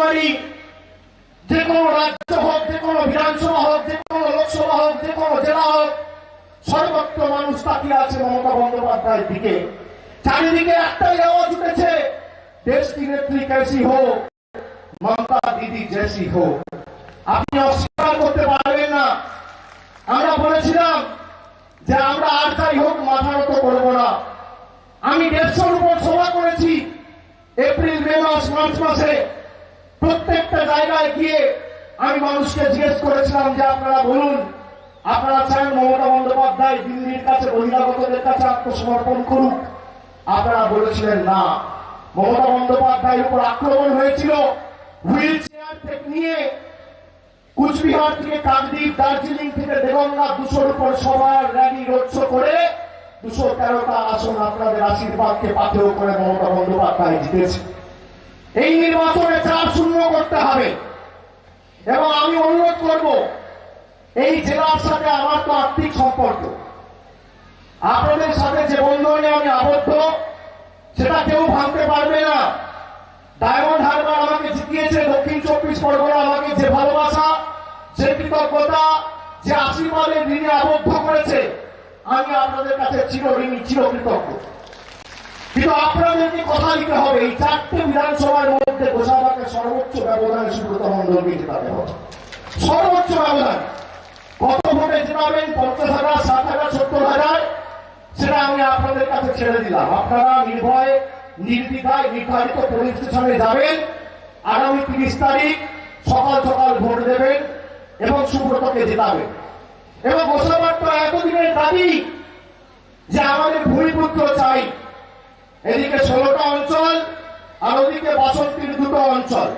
কুমারী যে কোনো রাজ্য হোক, যে কোনো বিধানসভা হোক, যে কোনো লোকসভা হোক, যে কোনো জেলা হোক, সর্বত্র মানুষ তাকিয়ে আছে মমতা বন্দ্যোপাধ্যায়ের দিকে। চারিদিকে একটাই আওয়াজ উঠেছে, দেশ কি নেত্রী কেসি হোক, মমতা দিদি জেসি হোক। আপনি অস্বীকার করতে পারবেন না। আমরা বলেছিলাম যে আমরা আর যাই হোক, মাথা নত করব না। আমি দেড়শোর উপর সভা করেছি, এপ্রিল, মে মাস, মার্চ মাসে। প্রত্যেকটা জায়গায় গিয়ে আমি মানুষকে জিজ্ঞেস করেছিলাম যে আপনারা বলুন, আপনারা চান মমতা বন্দ্যোপাধ্যায় দিল্লির কাছে, বহিরাগতদের কাছে আত্মসমর্পণ করুক? আপনারা বলেছিলেন না। মমতা বন্দ্যোপাধ্যায়ের উপর আক্রমণ হয়েছিল। হুইল চেয়ার থেকে নিয়ে কুচবিহার থেকে কাকদ্বীপ, দার্জিলিং থেকে দেগঙ্গা দুশোর উপর সবার র্যালি রোড করে দুশো তেরোটা আসন আপনাদের আশীর্বাদকে পাথেয় করে মমতা বন্দ্যোপাধ্যায় জিতেছে। এই নির্বাচনে চার শূন্য করতে হবে। এবং আমি অনুরোধ করব, এই জেলার সাথে আমার তো আর্থিক সম্পর্ক। আপনাদের সাথে যে বন্ধনে আমি আবদ্ধ, সেটা কেউ ভাঙতে পারবে না। ডায়মন্ড হারবার আমাকে জিতিয়েছে, দক্ষিণ চব্বিশ পরগনা আমাকে যে ভালোবাসা, যে কৃতজ্ঞতা, যে আশীর্বাদের ঋণে আবদ্ধ করেছে, আমি আপনাদের কাছে চিরঋণী, চিরকৃতজ্ঞ। কিন্তু আপনাদেরকে কথা দিতে হবে। এই চারটে বিধানসভার মধ্যে গোসাবাকে সর্বোচ্চ ব্যবধানে সুব্রত মন্ডলকে জেতাতে হবে। সর্বোচ্চ ব্যবধান। কত ভোটে জেতাবেন? পঞ্চাশ হাজার, ষাট হাজার, সত্তর হাজার? সেটা আমি আপনাদের কাছে ছেড়ে দিলাম। আপনারা নির্ভয়, নির্দ্বিধায় নির্ধারিত পরিস্থিতি যাবেন। আগামী তিরিশ তারিখ সকাল সকাল ভোট দেবেন এবং সুব্রতকে জেতাবেন। এবং গোসাবার তো এতদিনের দাবি যে আমাদের ভূমিপুত্র চাই। এদিকে ষোলোটা অঞ্চল আর ওদিকে বাসন্তীর দুটো অঞ্চল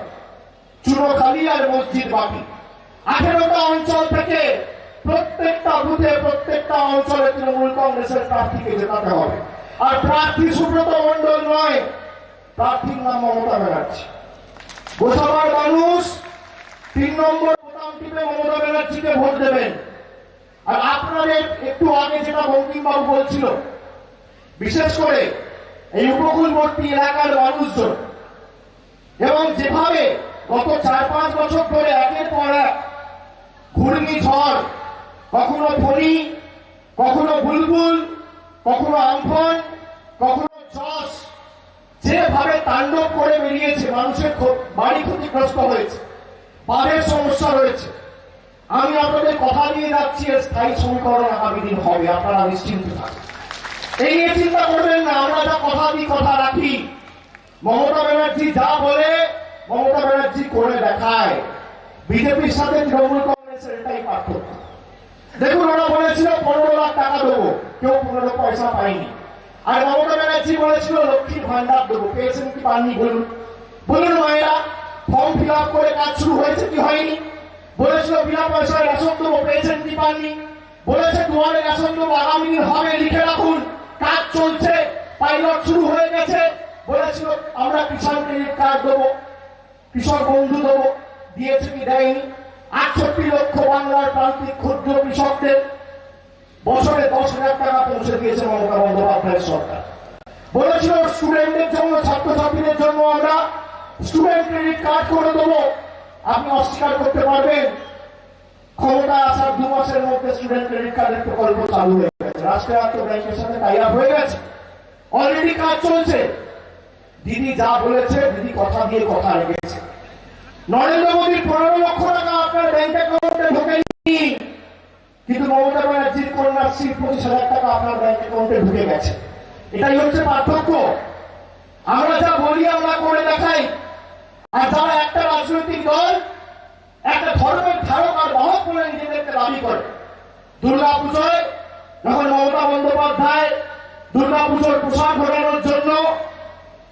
চুনোখালী আর মসজিদ বাকি। আঠেরোটা অঞ্চল থেকে প্রত্যেকটা বুথে প্রত্যেকটা অঞ্চলে তৃণমূল কংগ্রেসের প্রার্থীকে জেতাতে হবে। আর প্রার্থী সুব্রত মন্ডল নয়, প্রার্থীর নাম মমতা ব্যানার্জি। গোসাবার মানুষ তিন নম্বর বোতাম টিপে মমতা ব্যানার্জিকে ভোট দেবেন। আর আপনাদের একটু আগে যেটা বঙ্কিমবাবু বলছিল, বিশেষ করে এই উপকূলবর্তী এলাকার মানুষজন। এবং যেভাবে গত চার পাঁচ বছর ধরে একের পর এক ঘূর্ণিঝড় কখনো ফণি, কখনো বুলবুল, কখনো আমফন, কখনো চস যেভাবে তাণ্ডব করে বেরিয়েছে, মানুষের বাড়ি ক্ষতিগ্রস্ত হয়েছে বাড়ির সমস্যা রয়েছে। আমি আপনাদের কথা দিয়ে যাচ্ছি স্থায়ী সমীকরণ আগামী দিন হবে, আপনারা নিশ্চিন্ত থাকুন। এই নিয়ে চিন্তা করবেন না, আমরা যা কথা দিই কথা রাখি। মমতা ব্যানার্জি যা বলে, মমতা ব্যানার্জি করে দেখায়। বিজেপির সাথে তৃণমূল কংগ্রেসের এটাই পার্থক্য। দেখুন, ওরা বলেছিল পনেরো লাখ টাকা দেবো, কেউ পনেরো পয়সা পায়নি। আর মমতা ব্যানার্জি বলেছিল লক্ষ্মীর ভান্ডার দেবো। পেয়েছেন কি পাননি বলুন? বলুন মায়েরা, ফর্ম ফিল আপ করে কাজ শুরু হয়েছে কি হয়নি? বলেছিল বিনা পয়সায় রেশন দেবো, পেয়েছেন কি পাননি? বলেছে দুয়ারে রেশন দেবো, আগামী দিন হবে, লিখে রাখুন। কাজ চলছে পাইলট শুরু হয়ে গেছে। বলেছিল, আমরা কিষাণ ক্রেডিট কার্ড দেবো, কৃষক বন্ধু দেবো, দিয়েছে কি দেয়নি? আটষট্টি লক্ষ বাংলার প্রান্তিক ক্ষুদ্র কৃষকদের বছরে দশ হাজার টাকা পৌঁছে দিয়েছে মমতা বন্দ্যোপাধ্যায়ের সরকার। বলেছিল, স্টুডেন্টদের জন্য, ছাত্রছাত্রীদের জন্য আমরা স্টুডেন্ট ক্রেডিট কার্ড করে দেবো। আপনি অস্বীকার করতে পারবেন ক্ষমতায় আসার দু মাসের মধ্যে স্টুডেন্ট ক্রেডিট কার্ডের প্রকল্প চালু হয়ে গেছে। রাষ্ট্রায়ত্ত ব্যাংকের সাথে টাই হয়ে গেছে। অলরেডি কাজ চলছে। দিদি যা বলেছে, দিদি কথা দিয়ে কথা রেখেছে। নরেন্দ্র মোদীর পনেরো লক্ষ টাকা আপনার ব্যাংক অ্যাকাউন্টে ঢোকেনি। কিন্তু মমতা ব্যানার্জির কন্যাশ্রীর পঁচিশ হাজার টাকা আপনার ব্যাংক অ্যাকাউন্টে ঢুকে গেছে। এটাই হচ্ছে পার্থক্য। আমরা যা বলি, আমরা করে দেখাই। আর যারা একটা রাজনৈতিক দল একটা ধর্মের ধারক আর বলে নিজেদেরকে দাবি করে। দুর্গা পুজোয় যখন মমতা বন্দ্যোপাধ্যায় দুর্গা পুজোর পোশাক ঘোরানোর জন্য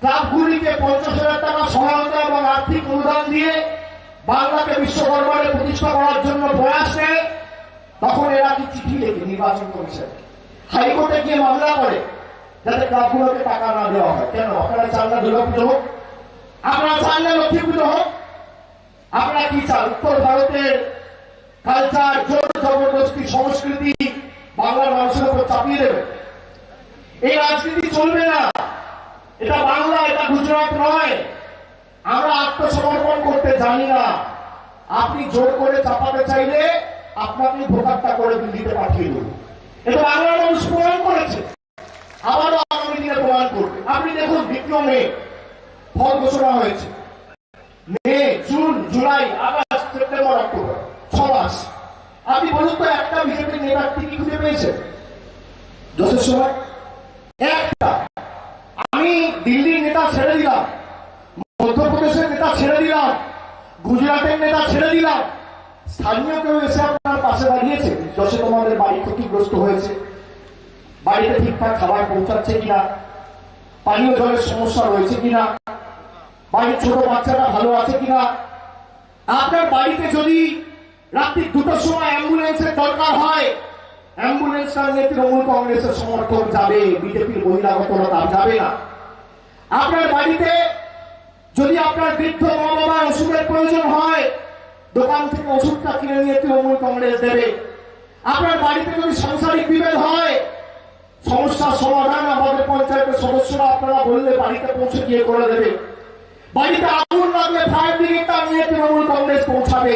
ক্লাবগুলিকে পঞ্চাশ হাজার টাকা সহায়তা এবং আর্থিক অনুদান দিয়ে বাংলাকে বিশ্বকর্মারে প্রতিষ্ঠা করার জন্য প্রয়াস নেয় তখন এরা কি চিঠি লেখে নির্বাচন কমিশন। হাইকোর্টে গিয়ে মামলা করে যাতে ক্লাবগুলোকে টাকা না দেওয়া হয়। কেন? আপনারা চান না দুর্গা পুজো হোক? আপনারা চান না লক্ষ্মী পুজো হোক? আপনারা কি চান উত্তর ভারতের কালচার জোর জবরদস্তি সংস্কৃতি বাংলার মানুষের উপর চাপিয়ে দেবে। এই রাজনীতি চলবে না। এটা বাংলা, এটা গুজরাট নয়। আমরা আত্মসমর্পণ করতে জানি না। আপনি জোর করে চাপাতে চাইলে আপনাকে ভোটারটা করে দিল্লিতে পাঠিয়ে দেব। এটা বাংলার মানুষ প্রমাণ করেছে। আবারও আগামী দিনে প্রমাণ করবে। আপনি দেখুন দ্বিতীয় মে ফল ঘোষণা হয়েছে। May June July, August, September, October, ছ মাস। আপনি বলুন তো, একটা বিজেপির নেতার কি খুঁজে দশের সময়? একটা। আমি দিল্লির নেতা ছেড়ে দিলাম, মধ্যপ্রদেশের নেতা ছেড়ে দিলাম, গুজরাটের নেতা ছেড়ে দিলাম। স্থানীয় কেউ এসে আপনার পাশে দাঁড়িয়েছে? যশে তোমাদের বাড়ি ক্ষতিগ্রস্ত হয়েছে। বাড়িতে ঠিকঠাক খাবার পৌঁছাচ্ছে কিনা? পানীয় জলের সমস্যা রয়েছে কিনা? বাড়ির ছোট বাচ্চারা ভালো আছে কিনা? আপনার বাড়িতে যদি রাত্রি দুটোর সময় অ্যাম্বুলেন্সের দরকার হয় অ্যাম্বুলেন্সটা নিয়ে তৃণমূল কংগ্রেসের সমর্থক যাবে, বিজেপির বহিরাগতরা তা যাবে না। আপনার বাড়িতে যদি আপনার বৃদ্ধ মা বাবার ওষুধের প্রয়োজন হয়, দোকান থেকে ওষুধটা কিনে নিয়ে তৃণমূল কংগ্রেস দেবে। আপনার বাড়িতে যদি সাংসারিক বিভেদ হয়, সমস্যার সমাধান আমাদের পঞ্চায়েতের সদস্যরা আপনারা বললে বাড়িতে পৌঁছে গিয়ে করে দেবে। বাড়িতে আগুন লাগলে ফায়ার ব্রিগেডটা নিয়ে তৃণমূল কংগ্রেস পৌঁছাবে।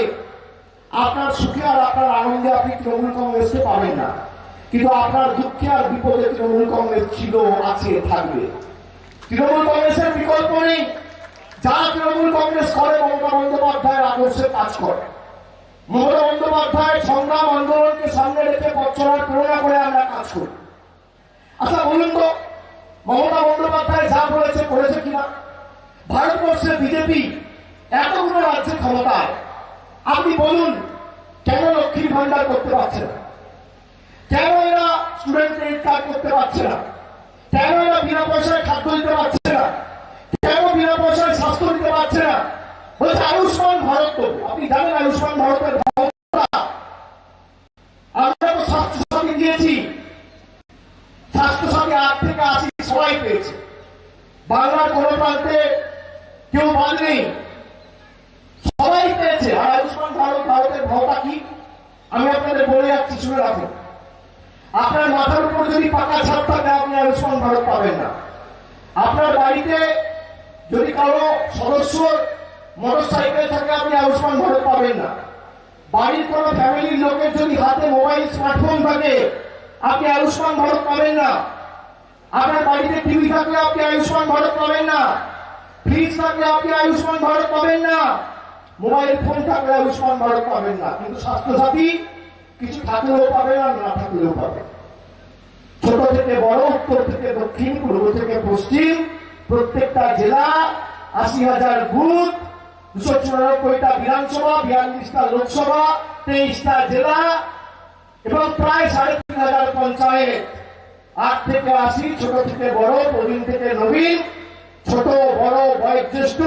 আপনার সুখে আর আপনার আনন্দে আপনি তৃণমূল কংগ্রেসকে পাবেন না। কিন্তু আপনার দুঃখে আর বিপদে তৃণমূল কংগ্রেস ছিল, আছে, থাকবে। তৃণমূল কংগ্রেসের বিকল্প নেই। যারা তৃণমূল কংগ্রেস করে, মমতা বন্দ্যোপাধ্যায়ের আদর্শে কাজ করে। মমতা বন্দ্যোপাধ্যায়ের সংগ্রাম আন্দোলনকে সামনে রেখে চলার প্রেরণা করে আমরা কাজ করি। আচ্ছা বলুন তো, মমতা বন্দ্যোপাধ্যায় যা বলেছে, করেছে কিনা? ভারতবর্ষে বিজেপি এতগুলো রাজ্যের ক্ষমতায়, আপনি বলুন, কেন লক্ষ্মীর ভান্ডার করতে পারছে না? কেন এরা স্টুডেন্ট ক্রেডিট কার্ড করতে পারছে না? কেন এরা বিনা পয়সায় খাদ্য দিতে পারছে না? কেন বিনা পয়সায় স্বাস্থ্য দিতে পারছে না? বলছে, আয়ুষ্মান ভারত তো আপনি জানেন আয়ুষ্মান ভারতের ক্ষমতা? আমরা তো স্বাস্থ্য সাথী দিয়েছি। স্বাস্থ্যসাথী আট থেকে আশি সবাই পেয়েছে। বাংলার কোন প্রান্তে কেউ বাদ নেই সবাই পেয়েছে। আর আয়ুষ্মান ভারত, ভারতের ভাওতা কি? আমি আপনাদের বলে যাচ্ছি, শুনে রাখুন। আপনার মাথার উপর যদি পাকা ছাদ থাকে আপনি আয়ুষ্মান ভারত পাবেন না। আপনার বাড়িতে যদি কারও সদস্য মোটর সাইকেল থাকে, আপনি আয়ুষ্মান ভারত পাবেন না। বাড়ির কোনো ফ্যামিলির লোকের যদি হাতে মোবাইল, স্মার্টফোন থাকে, আপনি আয়ুষ্মান ভারত পাবেন না। আপনার বাড়িতে টিভি থাকলে আপনি আয়ুষ্মান ভারত পাবেন না। ফ্রিজ থাকলে আপনি আয়ুষ্মান ভারত পাবেন না। মোবাইল ফোন থাকলে আয়ুষ্মান ভারত পাবেন না। কিন্তু স্বাস্থ্যসাথী কিছু থাকলেও পাবেন আর না থাকলেও পাবেন। ছোট থেকে বড়, উত্তর থেকে দক্ষিণ, পূর্ব থেকে পশ্চিম, প্রত্যেকটা জেলা, আশি হাজার বুথ, দুশো চুরানব্বইটা বিধানসভা, বিয়াল্লিশটা লোকসভা, তেইশটা জেলা এবং প্রায় সাড়ে তিন হাজার পঞ্চায়েত। আট থেকে আশি, ছোট থেকে বড়, প্রবীণ থেকে নবীন ছোট, বড়, বয়োজ্যেষ্ঠ,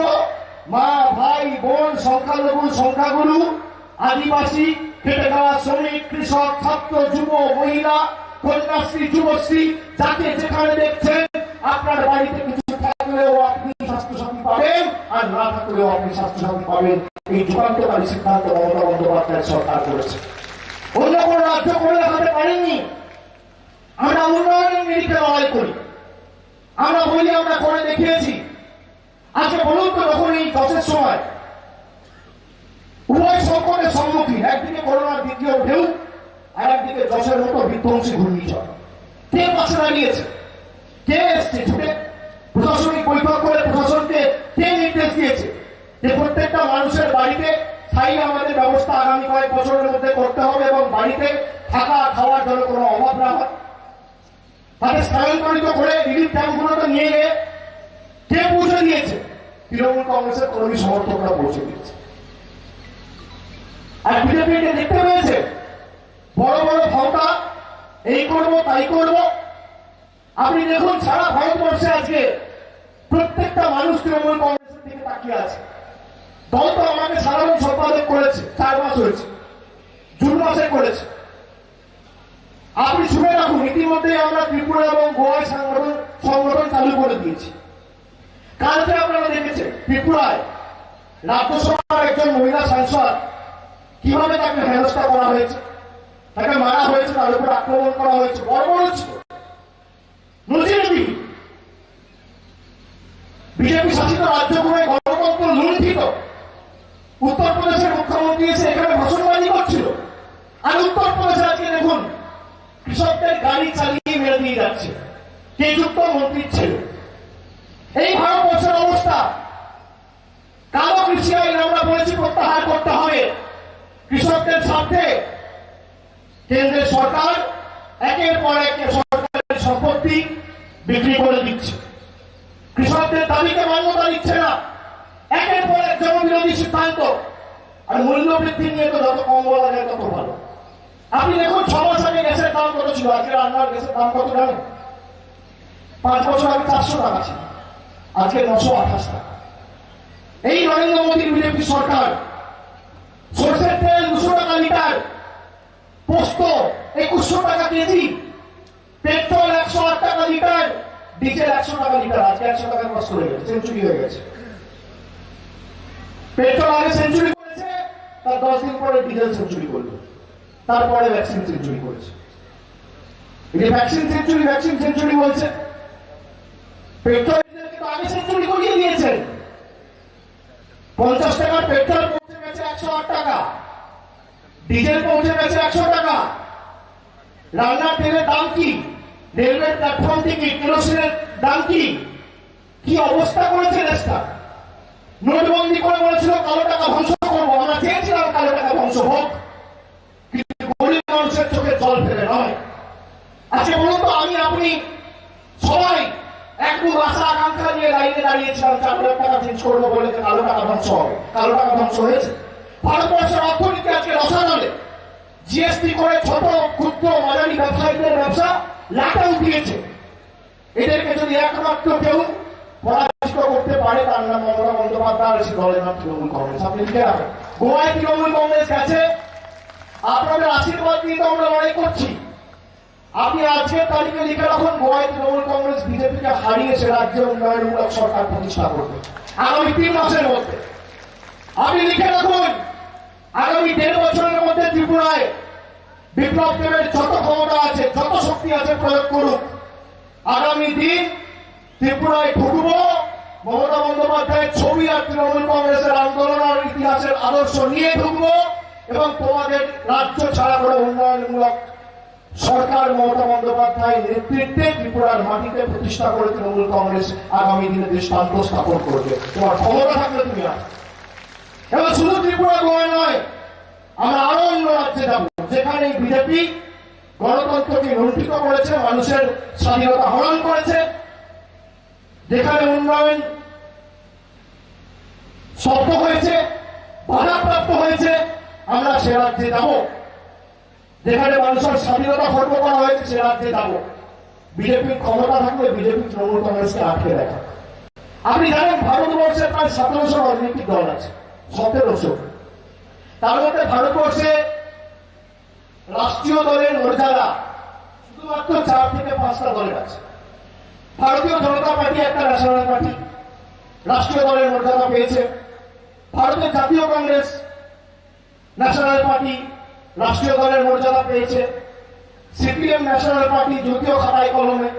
মা, ভাই, বোন, সংখ্যালঘু, সংখ্যাগুরু, আদিবাসী, খেটে খাওয়া শ্রমিক, কৃষক, ছাত্র, যুব, মহিলা, কন্যাশ্রী, যুবশ্রী, যাকে যেখানে দেখছেন, আপনার বাড়িতে কিছু থাকলেও আপনি স্বাস্থ্যসাথী পাবেন আর না থাকলেও আপনি স্বাস্থ্যসাথী পাবেন। এই যুগান্তকারী সিদ্ধান্ত মমতা বন্দ্যোপাধ্যায় সরকার করেছে। অন্য কোনো রাজ্য করে দেখাতে পারেননি। আমরা উন্নয়নের নিরিখে লড়াই করি। আমরা বলি, আমরা করে দেখিয়েছি। আজকে বলুন তো, যখন এই দশের সময় উভয় সংকটের সম্মুখীন একদিকে করোনার দ্বিতীয় ঢেউ আর একদিকে যশের মতো বিধ্বংসী ঘূর্ণিঝড়। কে পাশে দাঁড়িয়েছে কে এসছে? ছুটে প্রশাসনিক বৈঠক করে প্রশাসনকে কে নির্দেশ দিয়েছে? যে প্রত্যেকটা মানুষের বাড়িতে স্থায়ী আমাদের ব্যবস্থা আগামী কয়েক বছরের মধ্যে করতে হবে এবং বাড়িতে থাকা, খাওয়ার জন্য কোনো অভাব না হয়। তাদের স্থানান্তরিত করে রিলিফ ক্যাম্পগুলোতে নিয়ে গিয়ে কে পৌঁছে দিয়েছে। তৃণমূল কংগ্রেসের কর্মী সমর্থকরা পৌঁছে দিয়েছে। আর বিজেপি এটা দেখতে পেয়েছে। বড় বড় ক্ষমতা এই করব, তাই করব। আপনি দেখুন, সারা ভারতবর্ষে আজকে প্রত্যেকটা মানুষ তৃণমূল কংগ্রেসের দিকে তাকিয়ে আছে। দল তো আমাকে সাধারণ সম্পাদক করেছে, চার মাস হয়েছে, জুন মাসে করেছে। আপনি শুনে রাখুন, ইতিমধ্যে আমরা ত্রিপুরা এবং গোয়ায় সংগঠন সংগঠন চালু করে দিয়েছি। কালকে আপনারা দেখেছেন, ত্রিপুরায় রাজ্যসভার একজন মহিলা সাংসদ কীভাবে তাকে হেনস্থা করা হয়েছে, তাকে মারা হয়েছে, তার উপর আক্রমণ করা হয়েছে বড় বড় ছিল নজিরবিহীন বিজেপি শাসিত রাজ্যগুলোয় গণতন্ত্র লুণ্ঠিত। উত্তরপ্রদেশের মুখ্যমন্ত্রী এসে এখানে ভাষণবাজি করছিল। আর উত্তরপ্রদেশে আজকে দিয়ে যাচ্ছে। কে যুক্ত মন্ত্রীর ছেলে। এই ভারতবর্ষের অবস্থা। কালো কৃষি আইন আমরা বলেছি প্রত্যাহার করতে হবে। কৃষকদের স্বার্থে কেন্দ্রের সরকার একের পর এক সরকারের সম্পত্তি বিক্রি করে দিচ্ছে। কৃষকদের দাবিকে মান্যতা দিচ্ছে না। একের পর এক জনবিরোধী সিদ্ধান্ত। আর মূল্য বৃদ্ধি নিয়ে তো যত কম বলা যায় তত ভালো। আপনি দেখুন, ছ মাস আগে গ্যাসের দাম কত ছিল? আজকে রান্নার গ্যাসের দাম কত জানেন? পাঁচ বছর আগে চারশো টাকা ছিল। আজকে নশো আঠাশ টাকা। এই নরেন্দ্র মোদীর বিজেপি সরকার, সরষের তেল দুশো টাকা লিটার, পোস্ত একুশশো টাকা কেজি, পেট্রোল একশো আট টাকা লিটার, ডিজেল একশো টাকা লিটার। আজকে একশো টাকা কষ্ট হয়ে গেছে সেঞ্চুরি হয়ে গেছে। পেট্রোল আগে সেঞ্চুরি করেছে, তার দশ দিন পরে ডিজেল সেঞ্চুরি করল। তারপরে ভ্যাকসিন সেঞ্চুরি করেছে। ভ্যাকসিন সেঞ্চুরি ভ্যাকসিন সেঞ্চুরি বলছে। পেট্রোল আগে সেঞ্চুরি করিয়ে পঞ্চাশ পেট্রোল পৌঁছে গেছে একশো আট টাকা। ডিজেল পৌঁছে গেছে একশো টাকা। রান্নার তেলের দাম কি? রেলওয়ে প্ল্যাটফর্ম থেকে কেরোসিনের দাম কি? কি অবস্থা করেছে দেশটা? নোটবন্দি করে বলেছিল, কালো টাকা ধ্বংস করব। আমরা চেয়েছিলাম কালো টাকা ধ্বংস হোক। নয়। আজকে বলুন তো আমি, আপনি সবাই এদেরকে যদি একমাত্র কেউ পরাজিত করতে পারে, তার নাম মমতা বন্দ্যোপাধ্যায় আর দলের নাম তৃণমূল কংগ্রেস। আপনি গোয়ায় তৃণমূল কংগ্রেস গেছে আপনাদের আশীর্বাদ নিয়ে তো আমরা লড়াই করছি। আপনি আজকের তারিখে লিখে রাখুন, গোয়ায় তৃণমূল কংগ্রেস বিজেপিকে হারিয়ে সে রাজ্যে উন্নয়নমূলক সরকার প্রতিষ্ঠা করবে আগামী তিন মাসের মধ্যে। আপনি লিখে রাখুন, আগামী দেড় বছরের মধ্যে ত্রিপুরায় বিপ্লব দেবের যত ক্ষমতা আছে, যত শক্তি আছে প্রয়োগ করুক আগামী দিন ত্রিপুরায় ঢুকবো, মমতা বন্দ্যোপাধ্যায়ের ছবি আর তৃণমূল কংগ্রেসের আন্দোলন আর ইতিহাসের আদর্শ নিয়ে ঢুকবো। এবং তোমাদের রাজ্য ছাড়া করে উন্নয়নমূলক সরকার মমতা বন্দ্যোপাধ্যায় নেতৃত্বে ত্রিপুরার মাটিতে প্রতিষ্ঠা করে তৃণমূল কংগ্রেস আগামী দিনে দৃষ্টান্ত স্থাপন করবে। তোমার ক্ষমতা থাকলে তুমি আসো এবং শুধু ত্রিপুরা গোয়া নয়, আমরা আরও অন্য রাজ্যে যাব, যেখানে বিজেপি গণতন্ত্রকে লুণ্ঠিত করেছে, মানুষের স্বাধীনতা হরণ করেছে, যেখানে উন্নয়ন শব্দ হয়েছে, বাধাপ্রাপ্ত হয়েছে আমরা সে রাজ্যে যাব। যেখানে মানুষের স্বাধীনতা খর্ব করা হয়েছে, সে রাজ্যে যাব। বিজেপির ক্ষমতা থাকলে বিজেপি তৃণমূল কংগ্রেসকে আটকে রাখা। আপনি জানেন ভারতবর্ষের প্রায় সতেরোশো রাজনৈতিক দল আছে, সতেরোশো। তার মধ্যে ভারতবর্ষে রাষ্ট্রীয় দলের মর্যাদা শুধুমাত্র চার থেকে পাঁচটা দলের আছে। ভারতীয় জনতা পার্টি একটা ন্যাশনাল পার্টি রাষ্ট্রীয় দলের মর্যাদা পেয়েছে। ভারতের জাতীয় কংগ্রেস ন্যাশনাল পার্টি রাষ্ট্রীয় দলের মর্যাদা পেয়েছে। সিপিএম ন্যাশনাল পার্টি যদিও খাতায় কলমে।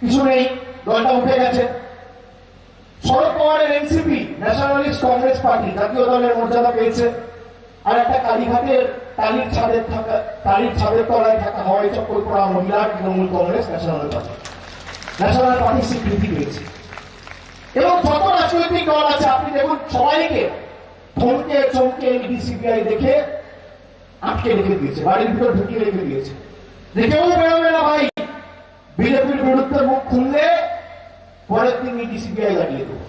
কিছু নেই, দলটা উঠে গেছে। শরদ পাওয়ারের এনসিপি ন্যাশনালিস্ট কংগ্রেস পার্টি জাতীয় দলের মর্যাদা পেয়েছে। আর একটা কালীঘাটের টালির ছাদের থাকা টালির ছাদের তলায় থাকা হওয়াই চক্কর করা মহিলা Trinamool Congress national party national party স্বীকৃতি পেয়েছে। এবং যত রাজনৈতিক দল আছে, আপনি দেখুন সবাইকে থমকে চমকে ইডি সিবিআই দেখে আটকে রেখে দিয়েছে, বাড়ির ভিতর ঢুকিয়ে রেখে দিয়েছে। দেখেও বেরোবে না ভাই। বিজেপির বিরুদ্ধে মুখ খুললে পরের দিন ইডি লাগিয়ে দেবো।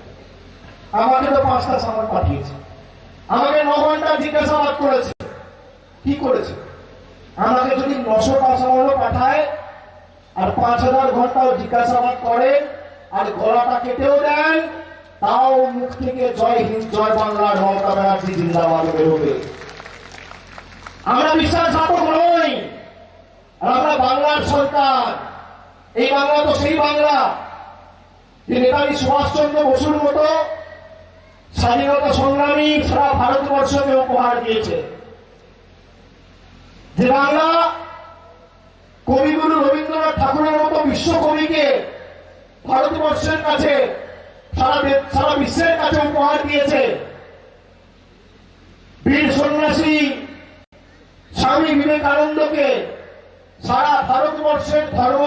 আমাকে তো পাঁচটা সামান পাঠিয়েছে। আমাকে ন ঘণ্টা জিজ্ঞাসাবাদ করেছে। কি করেছে? আমাকে যদি নশোটা সামানও পাঠায় আর পাঁচ হাজার ঘন্টাও জিজ্ঞাসাবাদ করে আর গলাটা কেটেও দেন তাও মুখ থেকে জয় হিন্দ, জয় বাংলার মমতা ব্যানার্জি জিন্দাবাদ বেরোবে। আমরা বিশ্বাসঘাতক নই, আর আমরা বাংলার সরকার। এই বাংলা তো সেই বাংলা, যে নেতাজি সুভাষচন্দ্র বসুর মতো স্বাধীনতা সংগ্রামী সারা ভারতবর্ষকে উপহার দিয়েছে। যে বাংলা কবিগুরু রবীন্দ্রনাথ ঠাকুরের মতো বিশ্বকবিকে ভারতবর্ষের কাছে সারা বিশ্বের কাছে উপহার দিয়েছে। বীর সৈন্য স্বামী বিবেকানন্দকে সারা ভারতবর্ষের ধর্ম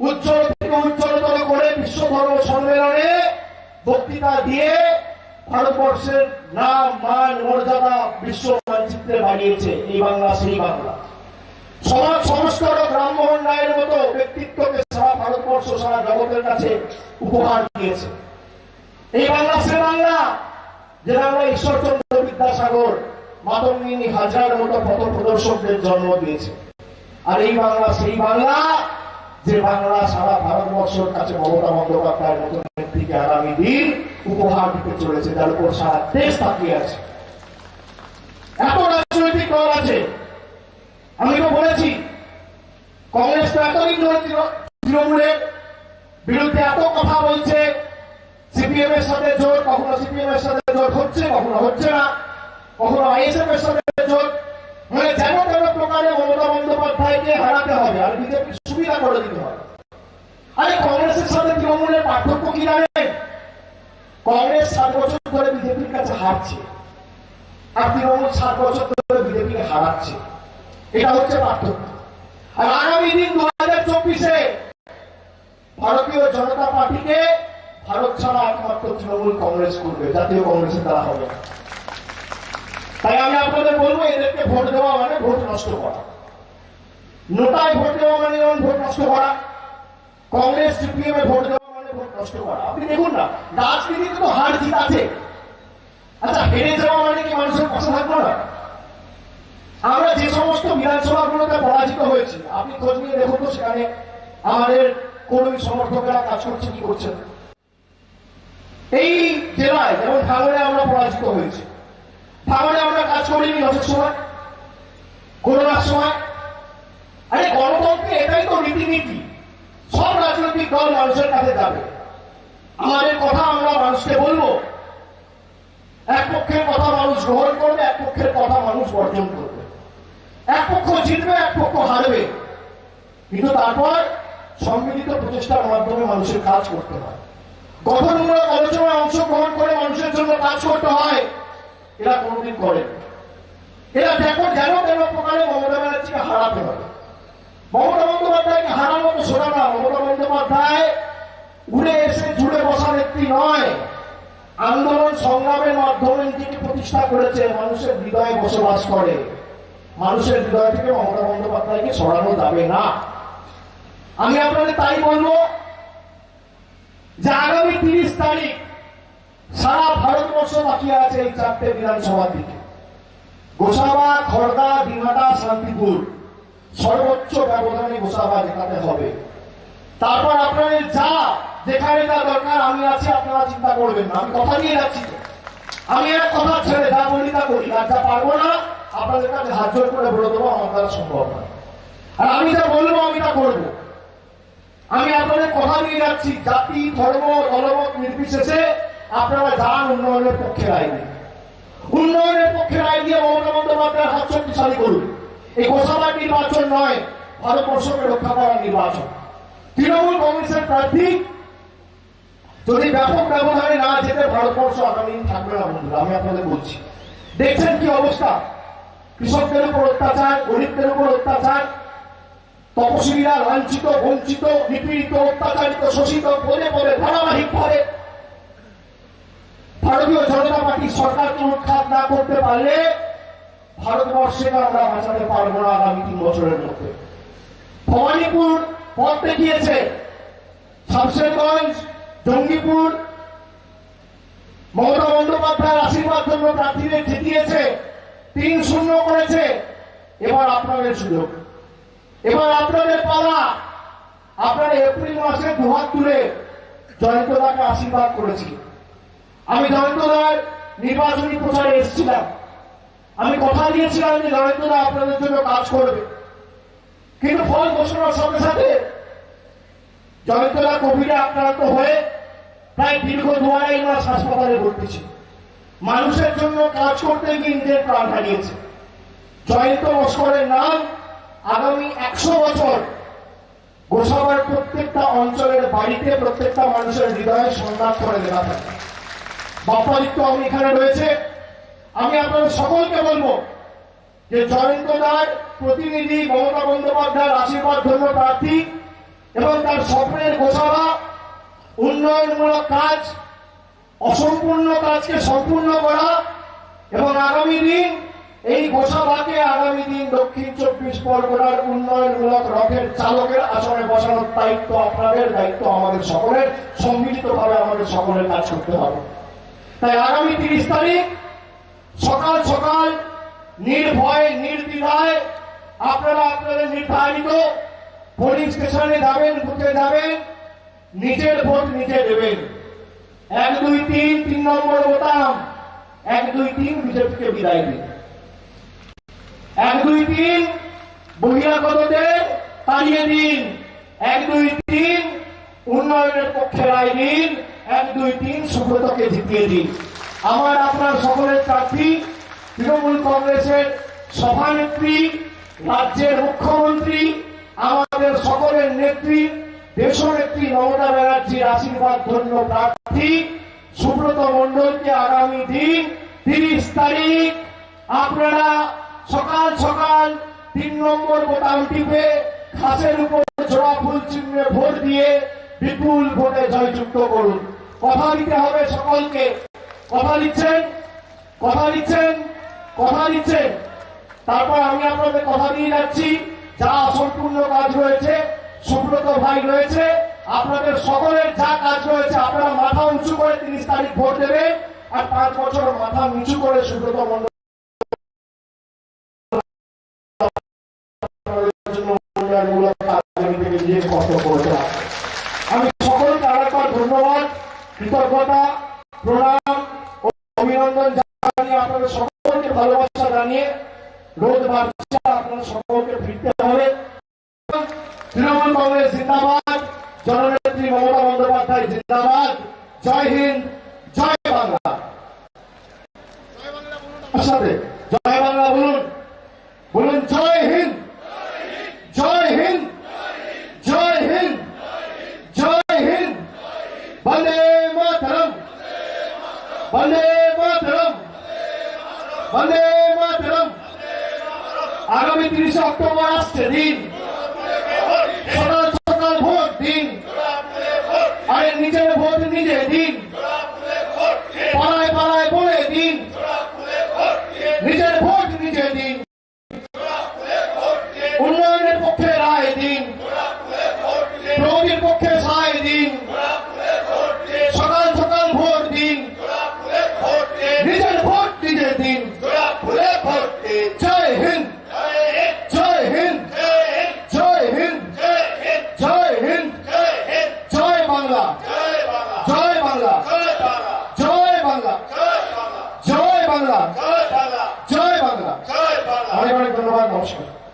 উজ্জ্বল উজ্জ্বলতর করে বিশ্ব ধর্ম সম্মেলনে বক্তৃতা দিয়ে ভারতবর্ষের নাম, মান, মর্যাদা বিশ্ব মানচিত্রে বানিয়েছে এই বাংলা, সেই বাংলা। সমাজ সংস্কার ও রামমোহন রায়ের মতো ব্যক্তিত্বকে ভারতবর্ষ সারা জগতের কাছে উপহার দিয়েছে। এই বাংলা সে বাংলা যে বাংলা ঈশ্বরচন্দ্র বিদ্যাসাগর, মাতঙ্গিনী হাজার মতো পথ প্রদর্শকদের জন্ম দিয়েছে। আর এই বাংলা সেই বাংলা, যে বাংলা সারা ভারতবর্ষের কাছে মমতা বন্দ্যোপাধ্যায়ের মতো নেত্রীকে আগামী দিন উপহার দিতে চলেছে, যার উপর সারা দেশ তাকিয়ে আছে। এত রাজনৈতিক দল আছে। আমি তো বলেছি, কংগ্রেস তো তৃণ- তৃণমূলের বিরুদ্ধে এত কথা বলছে সিপিএম এর সাথে জোট কখনো সিপিএম এর সাথে জোট হচ্ছে, কখনো হচ্ছে না, কখনো আইএসএফ এর সাথে জোট মানে যেন তেন প্রকারে মমতা বন্দ্যোপাধ্যায়কে হারাতে হবে, আর বিজেপি সুবিধা করে দিতে হবে। আরে কংগ্রেসের সাথে তৃণমূলের পার্থক্য কি জানেন? কংগ্রেস সাত বছর ধরে বিজেপির কাছে হারছে, আর তৃণমূল সাত বছর ধরে বিজেপিকে হারাচ্ছে। এটা হচ্ছে পার্থক্য। আর আগামী দিন দু হাজার চব্বিশে ভারতীয় জনতা পার্টিকে ভারত ছাড়া একমাত্র তৃণমূল কংগ্রেস করবে, জাতীয় কংগ্রেসের দ্বারা হবে। তাই আমি আপনাদের বলব, এদেরকে ভোট দেওয়া মানে ভোট নষ্ট করা। নোটায় ভোট দেওয়া মানে যেমন ভোট নষ্ট করা, কংগ্রেস সিপিএম এ ভোট দেওয়া মানে ভোট নষ্ট করা। আপনি দেখুন না, রাজনীতিতে তো হার জিত আছে। আচ্ছা হেরে যাওয়া মানে কি মানুষের পাশে থাকব না আমরা যে সমস্ত বিধানসভাগুলোতে পরাজিত হয়েছি, আপনি খোঁজ নিয়ে দেখুন তো সেখানে আমাদের কর্মী সমর্থকেরা কাজ করছে, কি করছে এই জেলায় যেমন ভাঙড়ে আমরা পরাজিত হয়েছি ভাঙড়ে আমরা কাজ করিনি অনেক সময়, করোনার সময়। আরে গণতন্ত্রে এটাই তো রীতিনীতি। সব রাজনৈতিক দল মানুষের কাছে যাবে। আমাদের কথা আমরা মানুষকে বলব। এক পক্ষের কথা মানুষ গ্রহণ করবে, এক পক্ষের কথা মানুষ বর্জন করবে। এক পক্ষ জিতবে, এক পক্ষ হারবে। কিন্তু তারপর সম্মিলিত প্রচেষ্টার মাধ্যমে মানুষের কাজ করতে হয়। গঠনমূলক আলোচনায় অংশগ্রহণ করে মানুষের জন্য কাজ করতে হয়, এরা কোনোদিন করে। এরা দেখো যেন কেন প্রকারে মমতা ব্যানার্জিকে হারাতে হবে মমতা বন্দ্যোপাধ্যায়কে হারানো তো শোনা না, মমতা বন্দ্যোপাধ্যায় উড়ে এসে জুড়ে বসা ব্যক্তি নয়। আন্দোলন সংগ্রামের মাধ্যমে নিজেকে প্রতিষ্ঠা করেছে, মানুষের হৃদয়ে বসবাস করে। মানুষের হৃদয় থেকে মমতা বন্দ্যোপাধ্যায়কে সরানো যাবে না। আমি আপনাদের তাই বলব যে আগামী তিরিশ তারিখ সারা ভারতবর্ষ বাকি আছে এই চারটে বিধানসভা থেকে গোসাবা খড়দা দিনহাটা শান্তিপুর সর্বোচ্চ ব্যবধানে গোসাবা জেতাতে হবে। তারপর আপনাদের যা যেখানে যা দরকার আমি আছি, আপনারা চিন্তা করবেন না। আমি কথা নিয়ে যাচ্ছি আমি এক কথা ছেড়ে যা বলি তা করি। আর যা পারব না, আপনাদের কাছে হাত জোর করে বলে দেবো, আমার দ্বারা সম্ভব না আর আমি যা বলব, আমি তা করব। আমি আপনাদের কথা দিয়ে যাচ্ছি। জাতি, ধর্ম, দলমত নির্বিশেষে আপনারা যান উন্নয়নের পক্ষে দিন উন্নয়নের পক্ষে রায় দিয়ে মমতা বন্দ্যোপাধ্যায়ের হাত শক্তিশালী করুন। এই গোসাবার নির্বাচন নয়, ভারতবর্ষকে রক্ষা করার নির্বাচন। তৃণমূল কংগ্রেসের প্রার্থী, যদি ব্যাপক ব্যবধানে না যেতে ভারতবর্ষ আগামী থাকবে না, বন্ধুরা, আমি আপনাদের বলছি। দেখছেন কি অবস্থা? কৃষকদের উপর অত্যাচার, গরিবদের উপর অত্যাচার তপশিলীরা লাঞ্ছিত বঞ্চিত নিপীড়িত, অত্যাচারিত, শোষিত পদে পদে ধারাবাহিক ভাবে ভারতীয় জনতা পার্টি সরকারকে উৎখাত না করতে পারলে ভারতবর্ষকে আমরা বাঁচাতে পারব না আগামী তিন বছরের মধ্যে। ভবানীপুর পথ দেখিয়েছে। শামশেরগঞ্জ, জঙ্গিপুর, মমতা বন্দ্যোপাধ্যায়ের আশীর্বাদ জন্য প্রার্থীদের জিতিয়েছে তিন শূন্য করেছে। এবার আপনাদের সুযোগ। এবার আপনাদের পালা। আপনারা এপ্রিল মাসে দুহাত তুলে জয়ন্তদাকে আশীর্বাদ করেছি। আমি জয়ন্তদার নির্বাচনী প্রচারে এসেছিলাম। আমি কথা দিয়েছিলাম যে জয়ন্তদা আপনাদের জন্য কাজ করবে। কিন্তু ফল ঘোষণার সাথে সাথে জয়ন্তদা কোভিডে আক্রান্ত হয়ে প্রায় দীর্ঘ দু আড়াই মাস হাসপাতালে ভর্তি ছিল। মানুষের জন্য কাজ করতে গিয়ে নিজের প্রাণ হারিয়েছে। জয়ন্ত লস্করের নাম আগামী একশো বছর গোসাবার প্রত্যেকটা অঞ্চলের বাড়িতে প্রত্যেকটা মানুষের হৃদয়ে সন্ধান করে দেওয়া থাকে। বাপ্পাদিত্য আমি এখানে রয়েছে। আমি আপনাদের সকলকে বলব যে জয়ন্ত দার প্রতিনিধি মমতা বন্দ্যোপাধ্যায়ের আশীর্বাদ ধন্য প্রার্থী এবং তার স্বপ্নের গোছাবা উন্নয়নমূলক কাজ, অসম্পূর্ণ কাজকে সম্পূর্ণ করা এবং আগামী দিন এই গোসাবাকে আগামী দিন দক্ষিণ চব্বিশ পরগনার উন্নয়নমূলক রথের চালকের আসনে বসানোর দায়িত্ব আপনাদের, দায়িত্ব আমাদের সকলের সম্মিলিতভাবে আমাদের সকলের কাজ করতে হবে। তাই আগামী তিরিশ তারিখ সকাল সকাল নির্ভয়ে, নির্দ্বিধায় আপনারা আপনাদের নির্ধারিত পোলিং স্টেশনে যাবেন বুথে যাবেন, নিজের ভোট নিজে দেবেন। এক, দুই, তিন তিন নম্বর বোতাম এক, দুই, তিন, বিজেপিকে বিদায় দিন। এক, দুই, তিন। বহিরাগতদের তাড়িয়ে দিন। এক, দুই, তিন। উন্নয়নের পক্ষে রায় দিন। এক, দুই, তিন সুব্রতকে জিতিয়ে দিন। আমার, আপনার সকলের প্রার্থী, তৃণমূল কংগ্রেসের সভানেত্রী, রাজ্যের মুখ্যমন্ত্রী, আমাদের সকলের নেত্রী, দেশনেত্রী মমতা ব্যানার্জির আশীর্বাদ ধন্য প্রার্থী, সুব্রত মণ্ডলকে আগামী দিন তিরিশ তারিখ আপনারা সকাল সকাল তিন নম্বর বোতাম টিপে ঘাসের উপর জোড়া ফুল চিহ্নে ভোট দিয়ে বিপুল ভোটে জয়যুক্ত করুন। কথা দিতে হবে সকলকে। কথা দিচ্ছেন? কথা দিচ্ছেন? কথা দিচ্ছেন? তারপর আমি আপনাদের কথা দিয়ে যাচ্ছি। যা অসম্পূর্ণ কাজ রয়েছে, সুব্রত ভাই রয়েছে, আপনাদের সকলের যা কাজ রয়েছে, আপনারা মাথা উঁচু করে তিরিশ তারিখ ভোট দেবেন, আর পাঁচ বছর মাথা নিচু করে সুব্রত মন্ডল কর্তব্য করতে হবে। আমি সকলকে আরেকবার ধন্যবাদ, কৃতজ্ঞতা, প্রণাম ও অভিনন্দন জানিয়ে আপনাদের সকলকে ভালোবাসা জানিয়ে রোদ বাড়ছে আপনাদের সকলকে ফিরতে হবে। তৃণমূল কংগ্রেস জিন্দাবাদ, জননেত্রী মমতা বন্দ্যোপাধ্যায় জিন্দাবাদ। জয় হিন্দ, জয় বাংলা। জয় বাংলা বলুন বলুন জয় হিন্দ জয় হিন্দ জয় হিন্দ জয় হিন্দ বন্দে মাতরম বন্দে মাতরম বন্দে মাতরম। আগামী তিরিশে অক্টোবর আসছে দিন সকাল সকাল ভোট দিন আরে নিজের ভোট নিজে দিন পাড়ায় পাড়ায় বলে দিন নিজের ভোট নিজে দিন উন্নয়নের পক্ষে রায় দিন প্রগতির পক্ষে সায় দিন সকাল সকাল ভোট দিন নিজের ভোট নিজে দিন জয় হিন্দ জয় হিন্দ জয় হিন্দ জয় হিন্দ জয় বাংলা জয় বাংলা জয় বাংলা জয়